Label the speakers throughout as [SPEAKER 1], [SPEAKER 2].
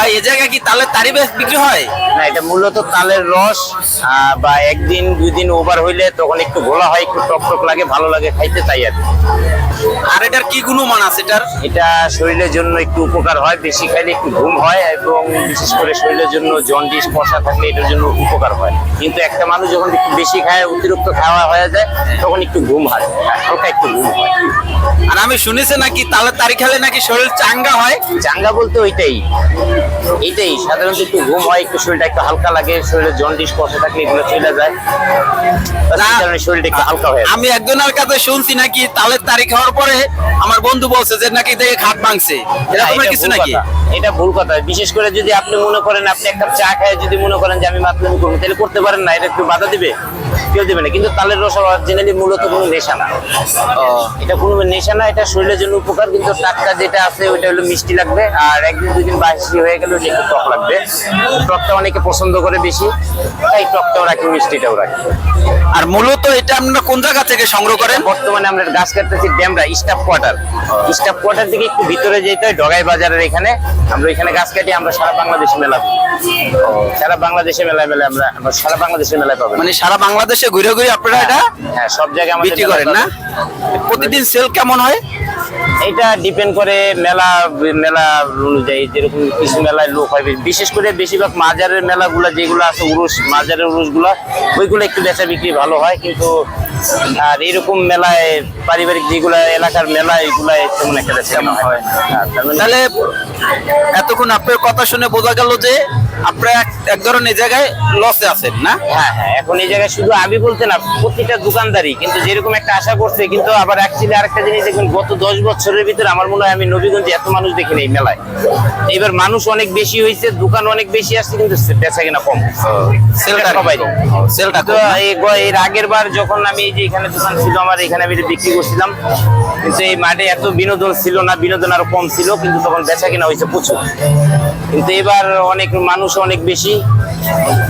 [SPEAKER 1] ভাই এ জায়গায় কি তালের তারি বেশ বিক্রি হয়?
[SPEAKER 2] না এটা মূলত তালের রস বা একদিন দুই দিন ওভার হইলে তখন একটু ঘোলা হয় একটু টক টক লাগে ভালো লাগে খাইতে তাই আর
[SPEAKER 1] আর এটার কি গুণমান আছে এটার?
[SPEAKER 2] এটা শরীরের জন্য একটু উপকার হয় বেশি খাইলে একটু ঘুম হয় এবং বিশেষ করে শরীরের জন্য জন্ডিস মশা থাকলে এটার জন্য উপকার হয়। কিন্তু একটা মানুষ যখন একটু বেশি খায় অতিরিক্ত খাওয়া হয়ে যায় তখন একটু ঘুম হয় হালকা একটু ঘুম হয়।
[SPEAKER 1] আর আমি শুনেছি নাকি তালের তারি খেলে নাকি শরীর চাঙ্গা হয়?
[SPEAKER 2] চাঙ্গা বলতে ওইটাই। এইটাই সাধারণত একটু ঘুম হয় একটু শরীরটা একটু হালকা লাগে শরীরে জন্ডিস মশা থাকলে এগুলো চলে যায়। কারণে শরীরটা একটু হালকা হয়ে
[SPEAKER 1] আমি একজনের কাছে শুনছি নাকি তালের তারি খাওয়ার পরে আমার বন্ধু বলছে যে নাকি দেখে খাট ভাঙছে।
[SPEAKER 2] না,
[SPEAKER 1] এরকমের কিছু নাকি?
[SPEAKER 2] এটা ভুল কথা। বিশেষ করে যদি আপনি মনে করেন আপনি একটা চা খায় যদি মনে করেন যে আমি মাতলামি করব তাহলে করতে পারেন না এটা একটু বাধা দিবে কেউ দিবে না। কিন্তু তালের রস অরিজিনালি মূলত কোনো নেশা না। এটা কোনো নেশা না এটা শরীরের জন্য উপকার। কিন্তু টাটকা যেটা আছে ওইটা হলো মিষ্টি লাগবে। আর একদিন দুদিন বাসি হয়ে গেলে ওটা একটু টক লাগবে। টকটা অনেকে পছন্দ করে বেশি তাই টকটাও রাখি মিষ্টিটাও রাখি।
[SPEAKER 1] আর মূলত এটা আপনারা কোন জায়গা থেকে সংগ্রহ করেন?
[SPEAKER 2] বর্তমানে আমরা গাছ কাটতেছি ড্যামরা স্টাফ কোয়ার্টার স্টাফ কোয়ার্টার থেকে একটু ভিতরে যেতে হয় ডগাই বাজারের এখানে। আমরা এখানে গাছ কাটি আমরা সারা বাংলাদেশে মেলা সারা বাংলাদেশে মেলায় মেলায় আমরা আমরা সারা বাংলাদেশে মেলায় পাবো।
[SPEAKER 1] মানে সারা বাংলাদেশে ঘুরে ঘুরে আপনারা এটা
[SPEAKER 2] হ্যাঁ সব জায়গায় আমরা
[SPEAKER 1] বিক্রি করেন না? প্রতিদিন সেল কেমন হয়?
[SPEAKER 2] এটা ডিপেন্ড করে মেলা মেলা অনুযায়ী যেরকম কিছু মেলায় লোক হয়। বিশেষ করে বেশিরভাগ মাজারের মেলাগুলো যেগুলো আছে, উরুস, মাজারের উরুসগুলো, ওইগুলো একটু বেচা বিক্রি ভালো হয়। কিন্তু, আর এরকম মেলায়, পারিবারিক যেগুলো এলাকার মেলা এগুলো তেমন একটা বেচা হয় মানে-
[SPEAKER 1] তাহলে এতক্ষণ আপনার কথা শুনে বোঝা গেল যে আপনারা এক- ধরনের জায়গায় লসে আছেন না?
[SPEAKER 2] হ্যাঁ হ্যাঁ এখন এই জায়গায় শুধু আমি বলতে না প্রতিটা দোকানদারই কিন্তু যেরকম একটা আশা করছে কিন্তু আবার অ্যাকচুয়ালি আরেকটা জিনিস দেখুন গত দশ বছরের ভিতরে আমার মনে হয় আমি নবীগঞ্জে এত মানুষ দেখিনি এই মেলায়। এবার মানুষ অনেক বেশি হয়েছে দোকান অনেক বেশি আসছে কিন্তু বেচা কিনা কম।
[SPEAKER 1] সেলটা
[SPEAKER 2] সবাই
[SPEAKER 1] সেলটা
[SPEAKER 2] তো এর আগের বার যখন আমি এই যে এখানে দোকান ছিল আমার এখানে আমি বিক্রি করছিলাম কিন্তু এই মাঠে এত বিনোদন ছিল না বিনোদন আরও কম ছিল কিন্তু তখন বেচা কিনা হয়েছে প্রচুর। কিন্তু এবার অনেক মানুষ অনেক বেশি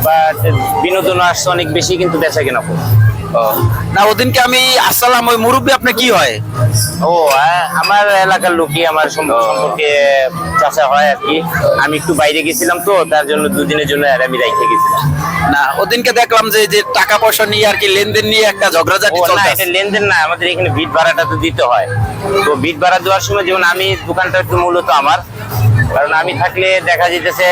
[SPEAKER 2] বা বিনোদন আসছে অনেক বেশি কিন্তু বেচা কিনা কম।
[SPEAKER 1] না ওদিনকে আমি আসসালাম ওই মুরব্বী আপনি কি হয়?
[SPEAKER 2] ও হ্যাঁ, আমার এলাকার লোকই আমার সম্পর্কে চাষা হয় আর কি। আমি একটু বাইরে গেছিলাম তো তার জন্য দুদিনের জন্য আর আমি রাইখে গেছিলাম।
[SPEAKER 1] না ওদিনকে দেখলাম যে যে টাকা পয়সা নিয়ে আর কি লেনদেন নিয়ে একটা ঝগড়াঝাটি চলছে
[SPEAKER 2] এটা লেনদেন না আমাদের এখানে ভিট ভাড়াটা তো দিতে হয়। তো ভিট ভাড়া দেওয়ার সময় যেমন আমি দোকানটা একটু মূলত আমার কারণ আমি থাকলে দেখা যেতেছে,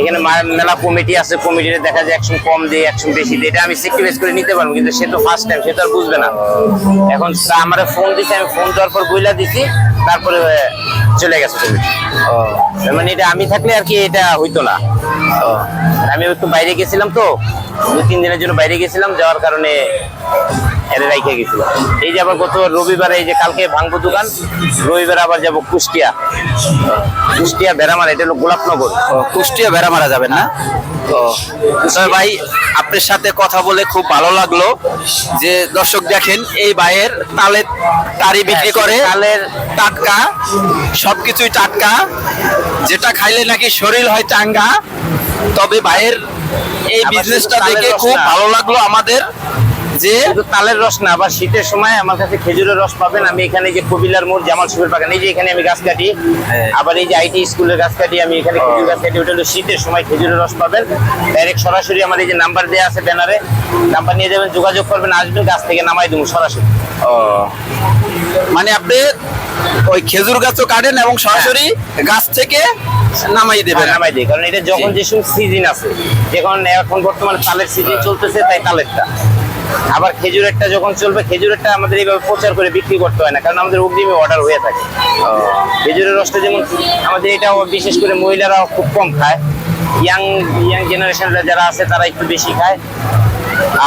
[SPEAKER 2] এখানে মেলা কমিটি আছে, কমিটিতে দেখা যায় একশো কম দিয়ে, একশো বেশি দিয়ে। এটা আমি সেক্রিফাইস করে নিতে পারব, কিন্তু সে তো ফার্স্ট টাইম সে তো আর বুঝবে না। এখন আমার ফোন দিচ্ছে আমি ফোন দেওয়ার পর বইলা দিছি, তারপরে চলে গেছে তার মানে এটা আমি থাকলে আর কি এটা হইতো না। আমি একটু বাইরে গেছিলাম তো দু তিন দিনের জন্য বাইরে গেছিলাম যাওয়ার কারণে এরে রাইখে গেছিলাম এই যে আবার গত রবিবার এই যে কালকে ভাঙবো দোকান রবিবার আবার যাব কুষ্টিয়া। কুষ্টিয়া বেড়ামার এটা হলো গোলাপনগর।
[SPEAKER 1] কুষ্টিয়া ভেড়া মারা যাবেন না? তো ভাই আপনার সাথে কথা বলে খুব ভালো লাগল। যে দর্শক দেখেন এই ভাইয়ের তালে তারি বিক্রি করে
[SPEAKER 2] তালের
[SPEAKER 1] টাটকা সবকিছুই টাটকা। যেটা খাইলে নাকি শরীর হয় চাঙ্গা। তবে ভাইয়ের এই বিজনেসটা দেখে খুব ভালো লাগল আমাদের যে
[SPEAKER 2] তালের রস না আবার শীতের সময় আমার কাছে খেজুরের রস পাবেন। আমি এখানে যে কবিলার মোড় জামাল সুপের বাগান এই যে এখানে আমি গাছ কাটি
[SPEAKER 1] হ্যাঁ।
[SPEAKER 2] আবার এই যে আইটি স্কুলের গাছ কাটি আমি এখানে খেজুর গাছ কাটি ওটা হলো শীতের সময় খেজুরের রস পাবেন। ডাইরেক্ট সরাসরি আমার এই যে নাম্বার দেওয়া আছে ব্যানারে নাম্বার নিয়ে যাবেন যোগাযোগ করবেন আসবেন গাছ থেকে নামাই দেবো সরাসরি। ও।
[SPEAKER 1] মানে আপনি ওই খেজুর গাছও কাটেন এবং সরাসরি গাছ থেকে নামাই দেবেন।
[SPEAKER 2] নামাই দিই কারণ এটা যখন যে সময় সিজন আছে যখন এখন বর্তমানে তালের সিজন চলতেছে তাই তালেরটা। আবার খেজুরেরটা যখন চলবে খেজুরেরটা আমাদের এইভাবে প্রচার করে বিক্রি করতে হয় না কারণ আমাদের অগ্রিমে অর্ডার হয়ে থাকে। খেজুরের রসটা যেমন আমাদের এটা বিশেষ করে মহিলারা খুব কম খায়। ইয়াং ইয়াং জেনারেশনরা যারা আছে তারা একটু বেশি খায়।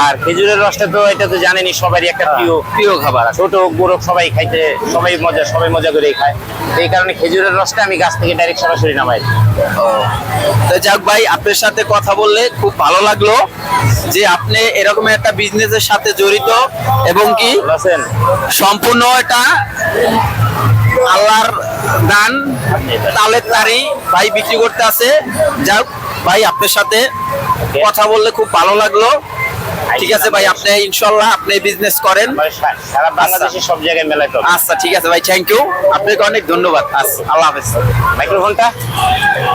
[SPEAKER 2] আর খেজুরের রসটা তো এটা তো জানেনই সবারই একটা প্রিয়
[SPEAKER 1] প্রিয় খাবার
[SPEAKER 2] ছোট বড় সবাই খাইতে সবাই মজা সবাই মজা করেই খায়। এই কারণে খেজুরের রসটা আমি গাছ থেকে ডাইরেক্ট সরাসরি নামাই।
[SPEAKER 1] তো যাক ভাই আপনার সাথে কথা বললে খুব ভালো লাগল যে আপনি এরকম একটা বিজনেসের সাথে জড়িত এবং কি সম্পূর্ণ এটা আল্লাহর দান তালের তারি ভাই বিক্রি করতে আছে। যাক ভাই আপনার সাথে কথা বললে খুব ভালো লাগল। ঠিক আছে ভাই আপনি ইনশাল্লাহ আপনি বিজনেস করেন।
[SPEAKER 2] সারা বাংলাদেশে সব জায়গায় মেলায় পাবেন
[SPEAKER 1] আচ্ছা ঠিক আছে ভাই থ্যাংক ইউ আপনাকে অনেক ধন্যবাদ। আচ্ছা আল্লাহ হাফেজ।
[SPEAKER 2] মাইক্রোফোনটা?